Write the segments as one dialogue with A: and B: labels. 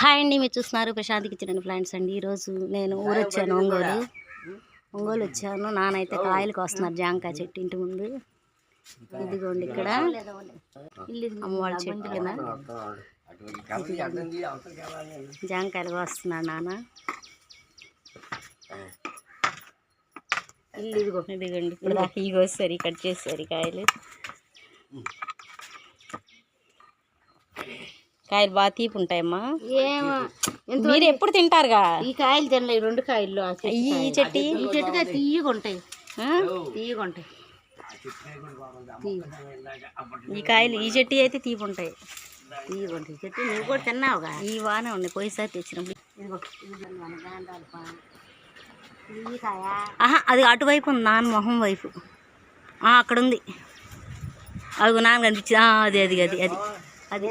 A: Hi అండి మీరు చూస్తున్నారు ప్రశాంత్ కిచెన్ ప్లాంట్స్ అండి. ఈరోజు నేను ఊరు వచ్చాను ఒంగోలు. ఒంగోలు వచ్చాను. నానైతే కాయలకు వస్తున్నారు జాంకాయ చెట్టు ఇంటి ముందు. ఇదిగోండి ఇక్కడ. అమ్మవాళ్ళ చెట్టు కింద. జాంకాయలు వస్తున్నాడు నాన్న. ఇల్లు ఇదిగో. ఇదిగోండి. ఇప్పుడు వస్తారు కట్ చేస్తారు ఈ కాయలు. కాయలు బాగా తీపి ఉంటాయమ్మా
B: ఏమో.
A: మీరు ఎప్పుడు తింటారుగా?
B: ఈ కాయలు తినలే ఈ రెండు కాయలు.
A: ఈ. చెట్టు?
B: ఈ చెట్టుగా తీయగా ఉంటాయి? తీయగా ఉంటాయి
A: ఈ కాయలు ఈ చెట్టు అయితే తీపి ఉంటాయి
B: తీయగా ఉంటాయి చెట్టు నువ్వు కూడా తిన్నావుగా?
A: ఈ వాన ఉన్నాయి పోయిసారి తెచ్చినప్పుడు ఆహా అది అటువైపు ఉంది నాన్న మొహం వైపు. అక్కడ ఉంది అది నాన్న కనిపించింది అది అది అది అది. అది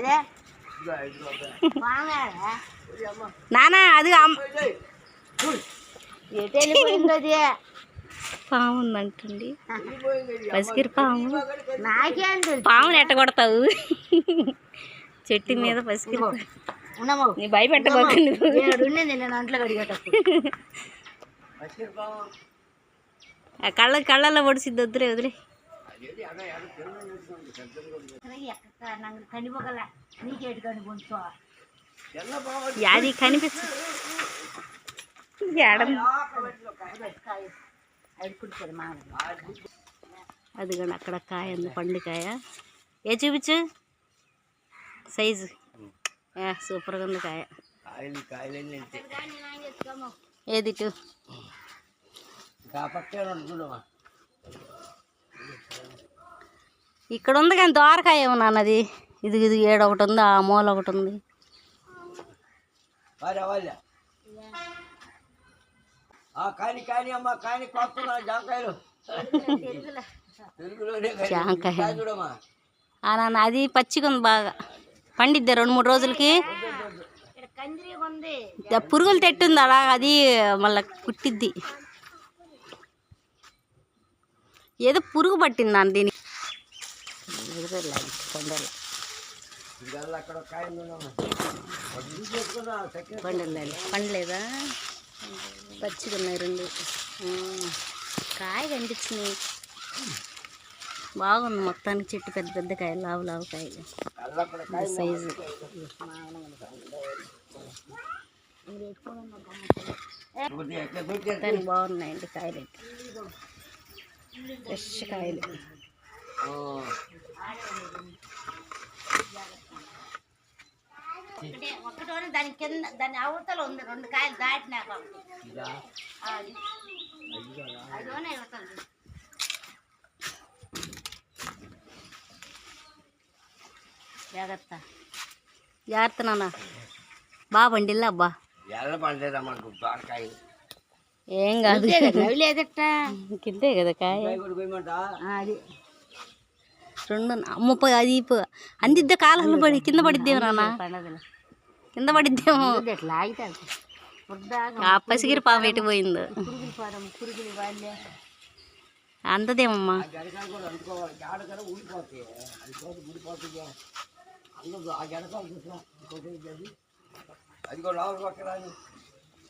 B: ఇదే బాగాడా
A: నాన్న అది అమ్మ
B: ఎటు వెళ్ళిపోయింది అది
A: పాము ఉందంటండి పసిగిరి పాము
B: నాకేం తెలుసు
A: పాముని ఎట్టగొడతావు చెట్టు మీద పసిగిరి
B: ఇదిగో, ఉన్నాము
A: నీ భయపెట్టబోకండి
B: ఏడు ఉండింది నేను అంట్లో కడిగేటప్పుడు
A: ఆ కళ్ళ కళ్ళల్లో పొడిసిద్ది వద్దులే వదిలే
B: కనిపోగల నీకేటు కనిపించో కుడిచారు మా
A: అదిగోండి అక్కడ కాయ ఉంది పండుకాయ. ఏ చూపించు. సైజు. సూపర్గా ఉంది కాయ. ఏది ఇక్కడ ఉంది కానీ దోరకాయ ఏమో నాన్నది ఇది ఇది ఏడు ఒకటి ఉంది ఆ మూల ఒకటి ఉంది.
C: కాని కాని అమ్మ కాని కొత్త జాంకాయలు. తెలుగులోనే కాని.
A: జాంకాయ. అది పచ్చిగా ఉంది బాగా. పండిద్ది రెండు మూడు రోజులకి. పురుగులు తెట్టుంది అలా అది మళ్ళీ కుట్టిద్ది. ఏదో పురుగు పట్టింది దీనికి. కొండలు పండలేదా? పచ్చిగా ఉన్నాయి రెండు కాయ కనిపించింది బాగుంది మొత్తానికి చెట్టు పెద్ద పెద్ద కాయ లావు లావు కాయలు.
C: కాయ
A: సైజు. బాగున్నాయండి కాయలు. అయితే ఫ్రెష్ కాయలు
B: ఒకటోనే దాని కింద దాని అవతల ఉంది రెండు కాయలు దాటినాక ఒకటి.
C: ఇదా?
B: అది. అదోనే ఇవతలది
A: జాగ్రత్త. జాగ్రత్త నాన్న. బాగా పండిల్లా అబ్బా.
C: ఎల్ల పండలేదమ్మా దొరకాయ
A: ఏం కాదు.
B: లేదట
A: కిందే కదా కాయ
B: అది.
A: రెండు ముప్పై అది అందిద్దే కాలంలో పడి కింద పడిద్దేమో నాన్న. కింద పడిద్దేమో. ఆ పసిగిరి పాము ఎటు పోయిందో. అందదేమమ్మా
C: అది కూడా పక్కన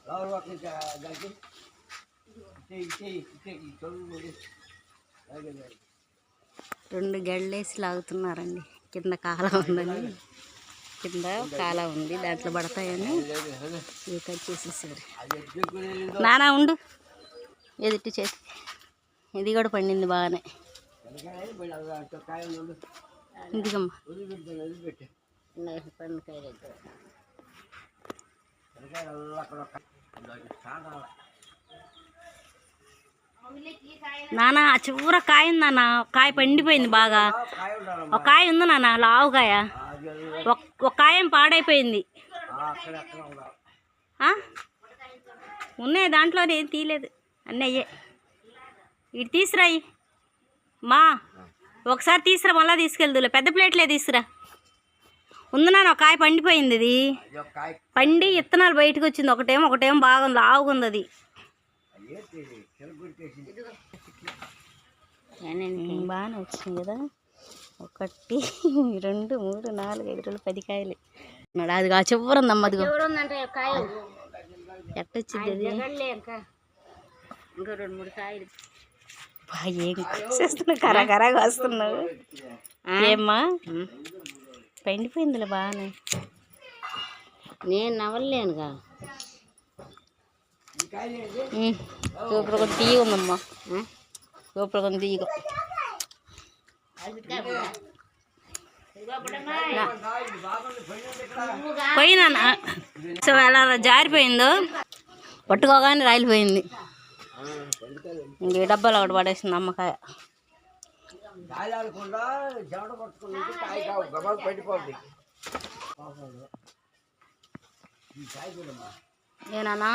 C: లావులు పక్కన దానికి
A: రెండు గళ్ళేసి లాగుతున్నారండి. కింద కాలం ఉందని. కింద కాలం ఉంది. దాంట్లో పడతాయని ఇవి కట్ చేసేసారు. నానా ఉండు. ఎదుటి చేసి ఇది కూడా పండింది బాగానే.
C: జడకాయ
A: ఇదిగమ్మా
B: పండుకాయ దగ్గర
C: జడకాయలు అలా అక్కడ ఒక చాలా
A: నానా ఆ చివర కాయ ఉంది నాన్న కాయ పండిపోయింది బాగా. ఒక కాయ ఉంది నాన్న
C: లావుకాయ
A: ఒక కాయం పాడైపోయింది. ఉన్నాయి దాంట్లో ఏం తీయలేదు. అన్నీ అయ్యే. ఇటు తీసురాయి మా ఒకసారి తీసురా మళ్ళీ తీసుకెళ్దులే. పెద్ద ప్లేట్లే తీసురా. ఉంది నాన్న ఒక కాయ పండిపోయింది ఇది.
C: అది
A: పండి ఇత్తనాలు బయటకు వచ్చింది. ఒకటేమో ఒకటేమో బాగా లావుగా ఉంది అది. బాగానే వచ్చింది కదా. ఒకటి రెండు మూడు నాలుగు ఐదు రోజులు పది కాయలు. అది ఆ చివరి ఉందమ్మ
B: కాయ
A: ఎట్టొచ్చింది అది?
B: ఇంకా. రెండు మూడు కాయలు.
A: ఏం చేస్తున్నావు కరా కరాగా వస్తున్నావు ఏమ్మా? పెండిపోయిందిలే బాగానే.
B: నేను నవ్వలేనుగా.
A: ఉమ్, సూపర్ కొంచెం తీయ ఉందమ్మా. సూపర్ కొంచెం తీయగా పోయినా సో ఎలా జారిపోయిందో. పట్టుకోగానే రాలిపోయింది. ఇంక డబ్బాలో ఒకటి పడేసింది అమ్మకాయ. ఏనా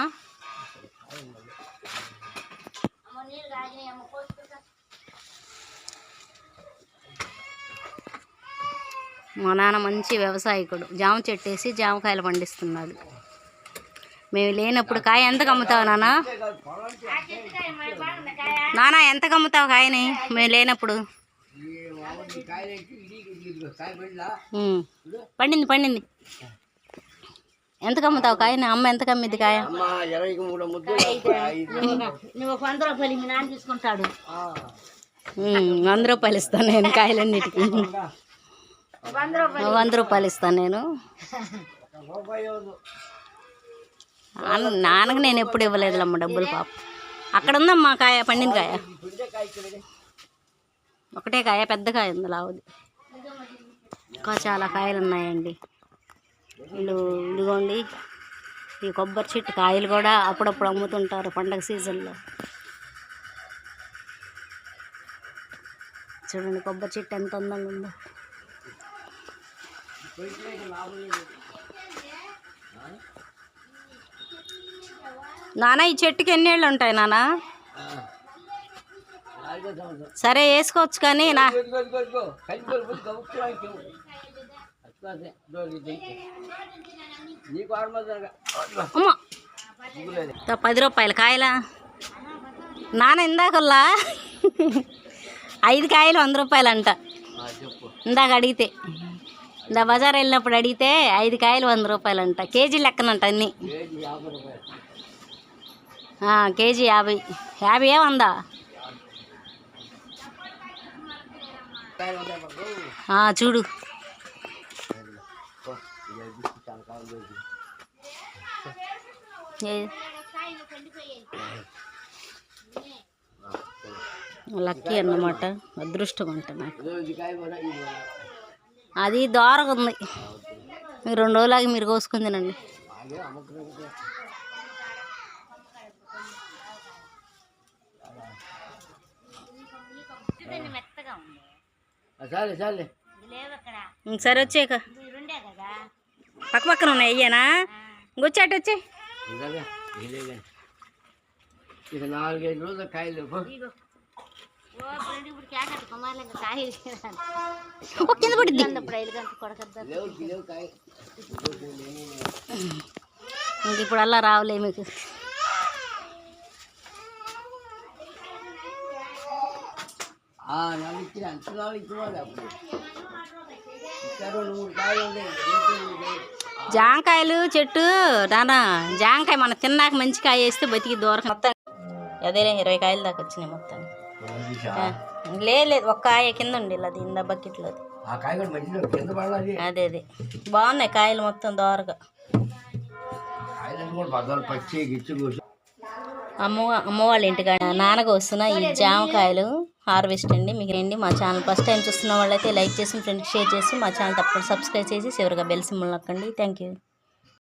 A: మా నాన్న మంచి వ్యవసాయకుడు. జామ చెట్టు వేసి జామకాయలు పండిస్తున్నాడు. మేము లేనప్పుడు కాయ ఎంతకు అమ్ముతావు నాన్న? నాన్న ఎంతకు అమ్ముతావు కాయని? మేము లేనప్పుడు.
C: ఈ మామూలు ఇది ఇది కాయ?
A: కాయని అమ్మ ఎంతకు అమ్మిద్ది కాయ
B: వంద రూపాయలు మీ నాన్న తీసుకుంటాడు
A: వంద రూపాయలు ఇస్తాను నేను కాయలన్నిటికీ.
B: వంద రూపాయలు
A: వంద రూపాయలు ఇస్తాను నేను. నాన్నకు నేను ఎప్పుడు ఇవ్వలేదు అమ్మ డబ్బులు పాప. అక్కడ ఉందమ్మా కాయ పండింది కాయ? ఒకటే కాయ పెద్ద కాయ ఉంది లావుది. ఇంకా చాలా కాయలు ఉన్నాయండి వీళ్ళు ఇదిగోండి. ఈ కొబ్బరి చెట్టు కాయలు కూడా అప్పుడప్పుడు అమ్ముతుంటారు పండగ సీజన్లో. చూడండి కొబ్బరి చెట్టు ఎంత అందంగా ఉందో. నానా ఈ చెట్టుకి ఎన్నేళ్ళు ఉంటాయి
C: నానా?
A: సరే వేసుకోవచ్చు కానీ నా అమ్మ. పది రూపాయలు కాయలా? నాన్న ఇందాకల్లా? ఐదు కాయలు వంద రూపాయలు అంట ఇందాక అడిగితే. ఇందా బజార్ వెళ్ళినప్పుడు అడిగితే ఐదు కాయలు వంద రూపాయలు అంట కేజీ లెక్కనంట అన్ని.
C: కేజీ యాభై
A: యాభై. ఏ వందా? చూడు
C: ఓ, ఇది అది చాలా కాలం రోజు.
A: ఏ- లక్కీ అన్నమాట. అదృష్టం అంట నాకు. అది దోరగా ఉంది. మీరు రెండు రోజులాగి మీరు కోసుకుని తినండి.
C: బాగా అమ్ముకునే
A: పక్క పక్కన ఉన్నాయి అయ్యానా? ఇంకొచ్చాట వచ్చే
C: ఇక నాలుగైదు రోజులు కాయలు
A: కింద పడిద్ది. ఇంక ఇప్పుడు అలా రావులే మీకు.
C: నాలుగు ఇచ్చినవాడు అప్పుడు. ఇంకా రెండు మూడు కాయలు ఉన్నాయి.
A: జాంకాయలు చెట్టు నానా జాంకాయ మనం తిన్నాక మంచి కాయ వేస్తే బతికి దూరం. మొత్తం అదేలే ఇరవై కాయలు దాకా వచ్చినాయి మొత్తం. లేదు ఒక్క కాయ కింద ఉండి అది ఇంద బకెట్లో అది. అదే. బాగున్నాయి కాయలు మొత్తం దోరగా. అమ్మ అమ్మ వాళ్ళ ఇంటికాడ నాన్నగా వస్తున్న ఈ జామకాయలు. హార్వెస్ట్ అండి. మీకు రండి మా ఛానల్ ఫస్ట్ టైం చూస్తున్న వాళ్ళైతే లైక్ చేసి ఫ్రెండ్కి షేర్ చేసి మా ఛానల్ తప్పకుండా సబ్స్క్రైబ్ చేసి చివరిగా బెల్ సింబల్ నొక్కండి. Thank you